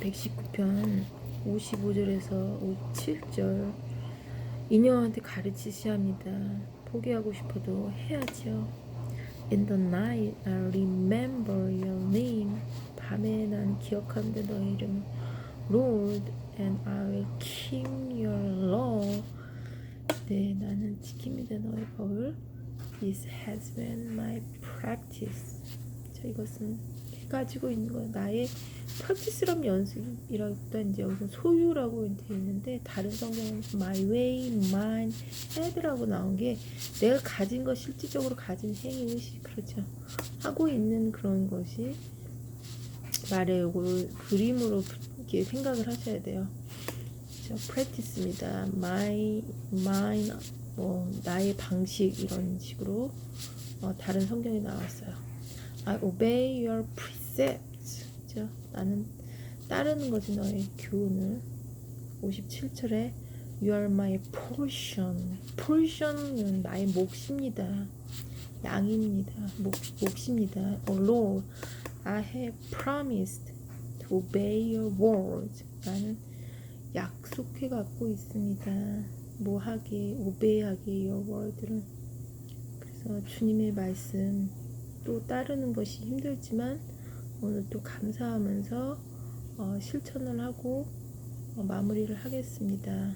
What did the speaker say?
119편 55절에서 57절 인형한테 가르치셔야 합니다. 포기하고 싶어도 해야죠. In the night I remember your name. 밤에 난 기억하는데 너의 이름을 Lord and I will keep your law. 네, 나는 지킵니다 너의 법을. This has been my practice. 자, 이것은 가지고 있는 거예요. 나의 연습이라고 이제 여기서 소유라고 되어 있는데 다른 성경은 my way, mine, head라고 나온 게 내가 가진 것 실질적으로 가진 행위 의식 그렇죠. 하고 있는 그런 것이 말해요. 이걸 그림으로 이렇게 생각을 하셔야 돼요. 자, practice입니다. my, mine, 뭐 나의 방식 이런 식으로 어, 다른 성경에 나왔어요. I obey your precepts. 그죠? 나는 따르는 거지 너의 교훈을. 57절에 You are my portion. portion은 나의 몫입니다. 양입니다. 몫, 몫입니다. Oh Lord, I have promised to obey your words. 나는 약속해 갖고 있습니다. 뭐 하게, 오베이하게 your word를. 그래서 주님의 말씀 또 따르는 것이 힘들지만 오늘 또 감사하면서 어, 실천을 하고 어, 마무리를 하겠습니다.